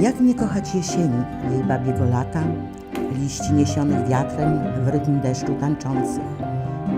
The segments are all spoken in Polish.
Jak nie kochać jesieni, jej babiego lata, liści niesionych wiatrem w rytm deszczu tańczących,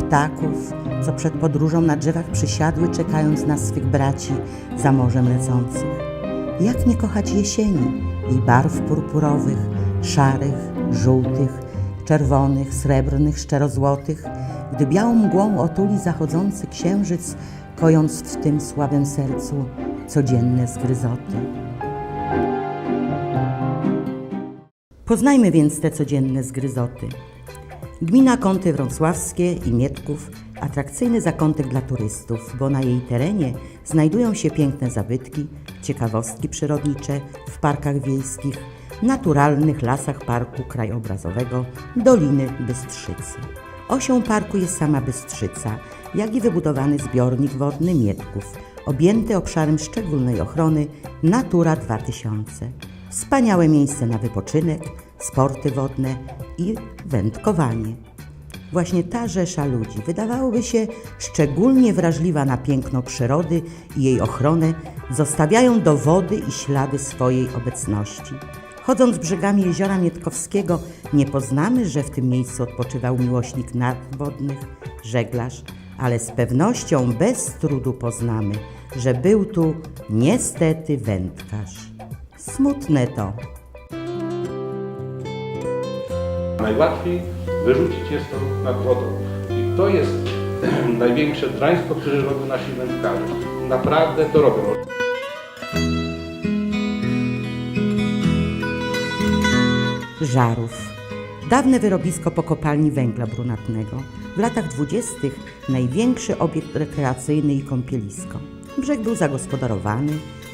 ptaków, co przed podróżą na drzewach przysiadły, czekając na swych braci za morzem lecących. Jak nie kochać jesieni, jej barw purpurowych, szarych, żółtych, czerwonych, srebrnych, szczerozłotych, gdy białą mgłą otuli zachodzący księżyc, kojąc w tym słabym sercu codzienne zgryzoty. Poznajmy więc te codzienne zgryzoty. Gmina Kąty Wrocławskie i Mietków atrakcyjny zakątek dla turystów, bo na jej terenie znajdują się piękne zabytki, ciekawostki przyrodnicze w parkach wiejskich, naturalnych lasach parku krajobrazowego Doliny Bystrzycy. Osią parku jest sama Bystrzyca, jak i wybudowany zbiornik wodny Mietków, objęty obszarem szczególnej ochrony Natura 2000. Wspaniałe miejsce na wypoczynek, sporty wodne i wędkowanie. Właśnie ta rzesza ludzi, wydawałoby się szczególnie wrażliwa na piękno przyrody i jej ochronę, zostawiają dowody i ślady swojej obecności. Chodząc brzegami jeziora Mietkowskiego, nie poznamy, że w tym miejscu odpoczywał miłośnik nadwodnych, żeglarz, ale z pewnością bez trudu poznamy, że był tu niestety wędkarz. Smutne to. Najłatwiej wyrzucić jest to nad wodą. I to jest największe draństwo, które robią nasi wędkarze. Naprawdę to robią. Żarów. Dawne wyrobisko po kopalni węgla brunatnego. W latach dwudziestych największy obiekt rekreacyjny i kąpielisko. Brzeg był zagospodarowany,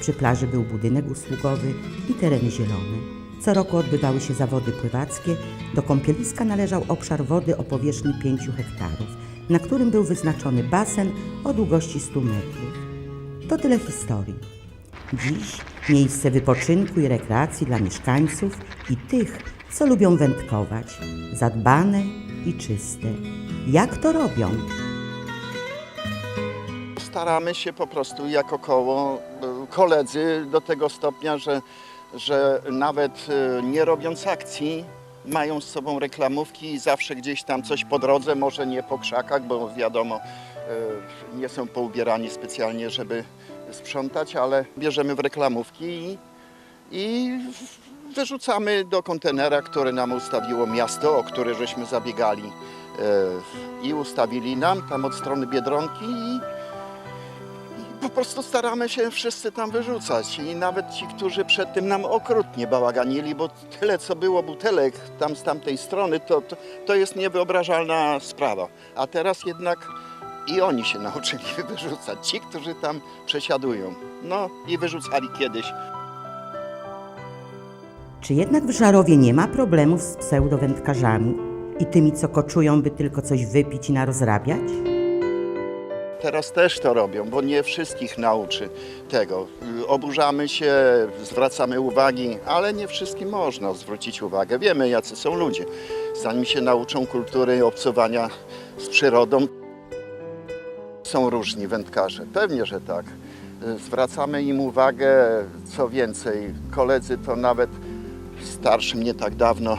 przy plaży był budynek usługowy i tereny zielone. Co roku odbywały się zawody pływackie. Do kąpieliska należał obszar wody o powierzchni 5 hektarów, na którym był wyznaczony basen o długości 100 metrów. To tyle historii. Dziś miejsce wypoczynku i rekreacji dla mieszkańców i tych, co lubią wędkować. Zadbane i czyste. Jak to robią? Staramy się po prostu jako koło, y, koledzy do tego stopnia, że, że nawet y, nie robiąc akcji, mają z sobą reklamówki i zawsze gdzieś tam coś po drodze, może nie po krzakach, bo wiadomo, y, nie są poubierani specjalnie, żeby sprzątać, ale bierzemy w reklamówki i, i wyrzucamy do kontenera, który nam ustawiło miasto, o które żeśmy zabiegali i ustawili nam tam od strony Biedronki po prostu staramy się wszyscy tam wyrzucać i nawet ci, którzy przed tym nam okrutnie bałaganili, bo tyle co było butelek tam z tamtej strony, to, to, to jest niewyobrażalna sprawa. A teraz jednak i oni się nauczyli wyrzucać, ci, którzy tam przesiadują. No i wyrzucali kiedyś. Czy jednak w Żarowie nie ma problemów z pseudowędkarzami i tymi, co koczują, by tylko coś wypić i narozrabiać? Teraz też to robią, bo nie wszystkich nauczy tego. Oburzamy się, zwracamy uwagi, ale nie wszystkim można zwrócić uwagę. Wiemy, jacy są ludzie. Zanim się nauczą kultury obcowania z przyrodą, są różni wędkarze. Pewnie, że tak. Zwracamy im uwagę, co więcej, koledzy to nawet starszym nie tak dawno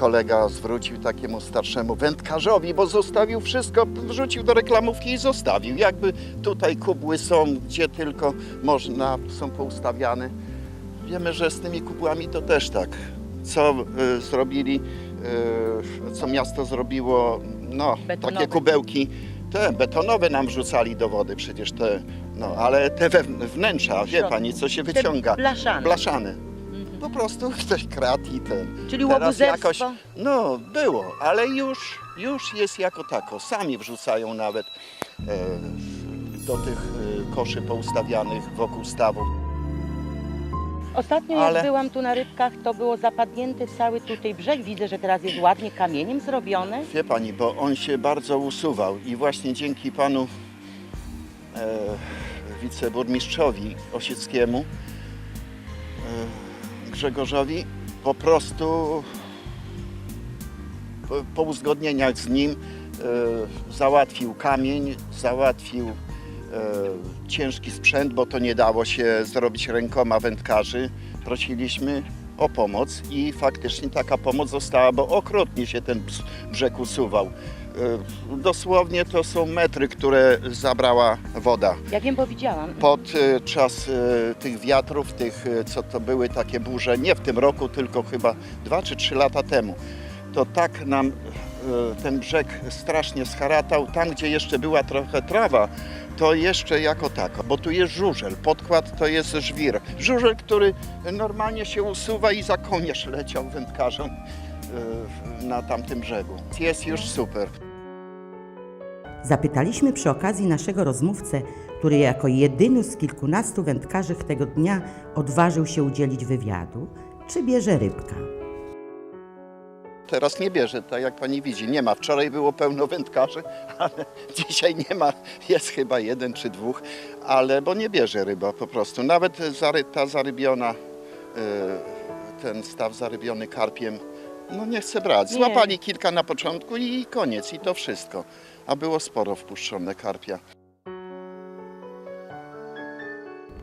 kolega zwrócił takiemu starszemu wędkarzowi, bo zostawił wszystko, wrzucił do reklamówki i zostawił. Jakby tutaj kubły są, gdzie tylko można, są poustawiane. Wiemy, że z tymi kubłami to też tak. Co y, zrobili, y, co miasto zrobiło, no, Betonowe. takie kubełki, te betonowe nam wrzucali do wody przecież te, no, ale te we, wnętrza, wie pani, co się wyciąga. blaszane. Blaszane. Po prostu ktoś kradł i ten. Czyli Teraz łobuzerstwo? jakoś, no było, ale już, już jest jako tako. Sami wrzucają nawet e, do tych e, koszy poustawianych wokół stawu. Ostatnio Ale- jak byłam tu na rybkach, to było zapadnięty cały tutaj brzeg. Widzę, że teraz jest ładnie kamieniem zrobione. Wie pani, bo on się bardzo usuwał i właśnie dzięki panu e, wiceburmistrzowi Osieckiemu, e, Grzegorzowi, po prostu po, uzgodnieniach z nim e, załatwił kamień, załatwił e, ciężki sprzęt, bo to nie dało się zrobić rękoma wędkarzy. prosiliśmy o pomoc i faktycznie taka pomoc została, bo okrutnie się ten brzeg usuwał. E, Dosłownie to są metry, które zabrała woda. Ja wiem, bo widziałam. Pod e, czas e, tych wiatrów, tych, co to były takie burze, nie w tym roku, tylko chyba dwa czy trzy lata temu, to tak nam ten brzeg strasznie scharatał. Tam, gdzie jeszcze była trochę trawa, to jeszcze jako tako, bo tu jest żużel, podkład to jest żwir. Żużel, który normalnie się usuwa i za kołnierz leciał wędkarzom na tamtym brzegu. Jest już super. Zapytaliśmy przy okazji naszego rozmówcę, który jako jedyny z kilkunastu wędkarzy tego dnia odważył się udzielić wywiadu, czy bierze rybka. Teraz nie bierze, tak jak pani widzi, nie ma. Wczoraj było pełno wędkarzy, ale dzisiaj nie ma. Jest chyba jeden czy dwóch, ale bo nie bierze ryba po prostu. Nawet ta zarybiona, e, ten staw zarybiony karpiem, no nie chce brać. Nie. Złapali kilka na początku i koniec, i to wszystko. A było sporo wpuszczone karpia.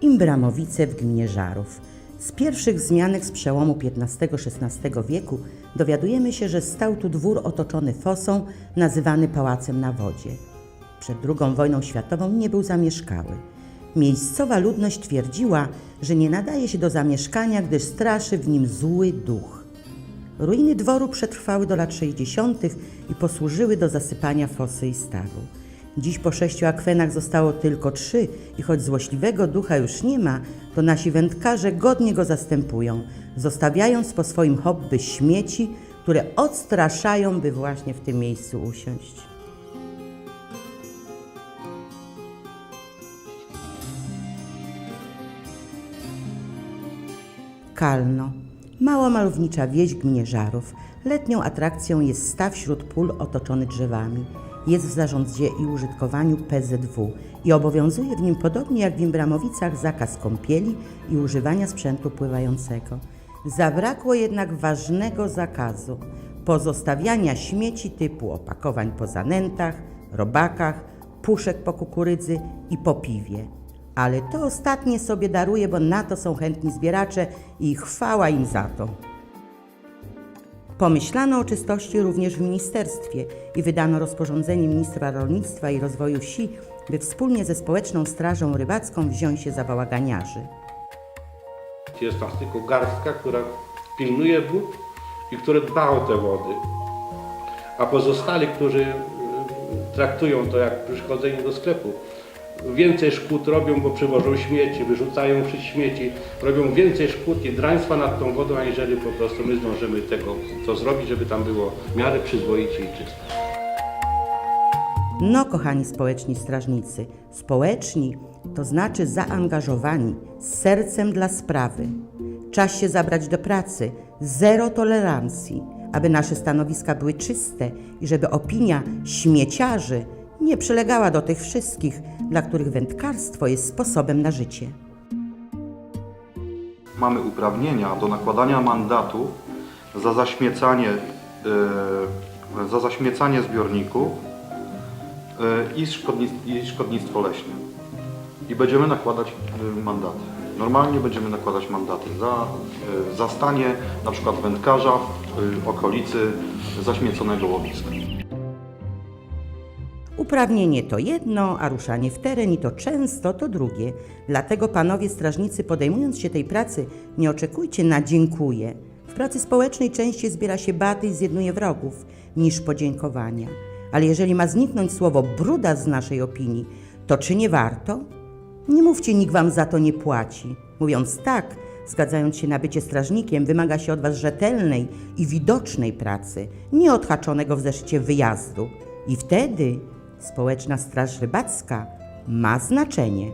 Imbramowice w gminie Żarów. Z pierwszych wzmianek z przełomu XV-XVI wieku dowiadujemy się, że stał tu dwór otoczony fosą, nazywany Pałacem na Wodzie. Przed II wojną światową nie był zamieszkały. Miejscowa ludność twierdziła, że nie nadaje się do zamieszkania, gdyż straszy w nim zły duch. Ruiny dworu przetrwały do lat 60. i posłużyły do zasypania fosy i stawu. Dziś po sześciu akwenach zostało tylko trzy i choć złośliwego ducha już nie ma, to nasi wędkarze godnie go zastępują, zostawiając po swoim hobby śmieci, które odstraszają, by właśnie w tym miejscu usiąść. Kalno. Mała malownicza wieś gminie Żarów. Letnią atrakcją jest staw wśród pól otoczony drzewami. Jest w zarządzie i użytkowaniu PZW i obowiązuje w nim podobnie jak w Imbramowicach zakaz kąpieli i używania sprzętu pływającego. Zabrakło jednak ważnego zakazu pozostawiania śmieci typu opakowań po zanętach, robakach, puszek po kukurydzy i po piwie. Ale to ostatnie sobie daruję, bo na to są chętni zbieracze i chwała im za to. Pomyślano o czystości również w ministerstwie i wydano rozporządzenie ministra rolnictwa i rozwoju wsi, by wspólnie ze społeczną strażą rybacką wziąć się za bałaganiarzy. Jest nas tylko garstka, która pilnuje wód i która dba o te wody. A pozostali, którzy y, traktują to jak przychodzenie do sklepu, więcej szkód robią, bo przywożą śmieci, wyrzucają przy śmieci, robią więcej szkód i draństwa nad tą wodą, aniżeli po prostu my zdążymy tego, co zrobić, żeby tam było w miarę przyzwoicie i czysto. No, kochani społeczni strażnicy, społeczni to znaczy zaangażowani, z sercem dla sprawy. Czas się zabrać do pracy, zero tolerancji, aby nasze stanowiska były czyste i żeby opinia śmieciarzy nie przylegała do tych wszystkich, dla których wędkarstwo jest sposobem na życie. mamy uprawnienia do nakładania mandatu za zaśmiecanie, e, za zaśmiecanie zbiorników e, i, szkodnictw, i szkodnictwo leśne. I będziemy nakładać e, mandaty. Normalnie będziemy nakładać mandaty za, e, za stanie na przykład wędkarza w e, okolicy zaśmieconego łowiska. Uprawnienie to jedno, a ruszanie w teren i to często to drugie. Dlatego panowie strażnicy podejmując się tej pracy, nie oczekujcie na dziękuję. W pracy społecznej częściej zbiera się baty i zjednuje wrogów niż podziękowania. Ale jeżeli ma zniknąć słowo bruda z naszej opinii, to czy nie warto? Nie mówcie, nikt wam za to nie płaci. Mówiąc tak, zgadzając się na bycie strażnikiem, wymaga się od was rzetelnej i widocznej pracy, nie odhaczonego w zeszycie wyjazdu. I wtedy społeczna straż rybacka ma znaczenie.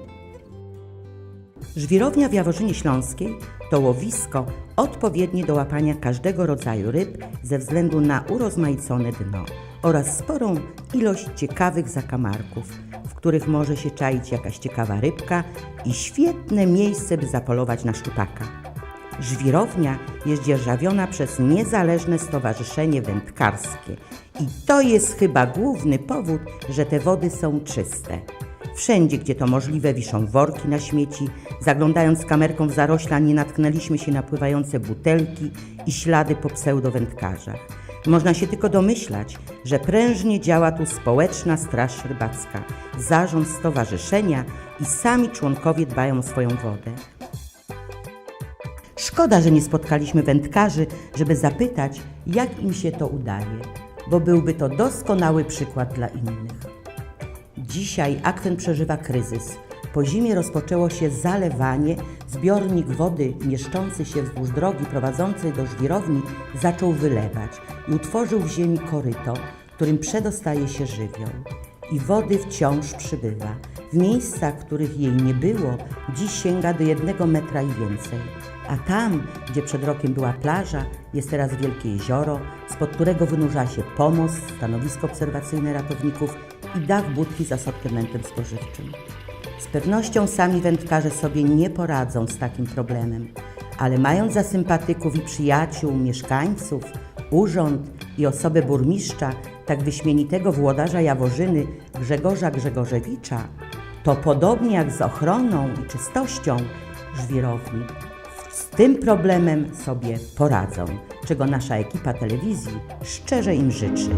Żwirownia w Jaworzynie Śląskiej to łowisko odpowiednie do łapania każdego rodzaju ryb ze względu na urozmaicone dno oraz sporą ilość ciekawych zakamarków, w których może się czaić jakaś ciekawa rybka i świetne miejsce, by zapolować na szczupaka. Żwirownia jest dzierżawiona przez niezależne stowarzyszenie wędkarskie i to jest chyba główny powód, że te wody są czyste. Wszędzie, gdzie to możliwe, wiszą worki na śmieci. Zaglądając kamerką w zarośla, nie natknęliśmy się na pływające butelki i ślady po pseudowędkarzach. Można się tylko domyślać, że prężnie działa tu społeczna straż rybacka, zarząd stowarzyszenia i sami członkowie dbają o swoją wodę. Szkoda, że nie spotkaliśmy wędkarzy, żeby zapytać, jak im się to udaje, bo byłby to doskonały przykład dla innych. Dzisiaj akwen przeżywa kryzys. Po zimie rozpoczęło się zalewanie, zbiornik wody mieszczący się wzdłuż drogi prowadzącej do żwirowni zaczął wylewać i utworzył w ziemi koryto, którym przedostaje się żywioł. I wody wciąż przybywa. W miejscach, których jej nie było, dziś sięga do jednego metra i więcej. A tam, gdzie przed rokiem była plaża, jest teraz wielkie jezioro, spod którego wynurza się pomost, stanowisko obserwacyjne ratowników i dach budki z asortymentem spożywczym. Z pewnością sami wędkarze sobie nie poradzą z takim problemem, ale mając za sympatyków i przyjaciół, mieszkańców, urząd i osobę burmistrza, tak wyśmienitego włodarza Jaworzyny Grzegorza Grzegorzewicza, to podobnie jak z ochroną i czystością żwirowni, z tym problemem sobie poradzą, czego nasza ekipa telewizji szczerze im życzy.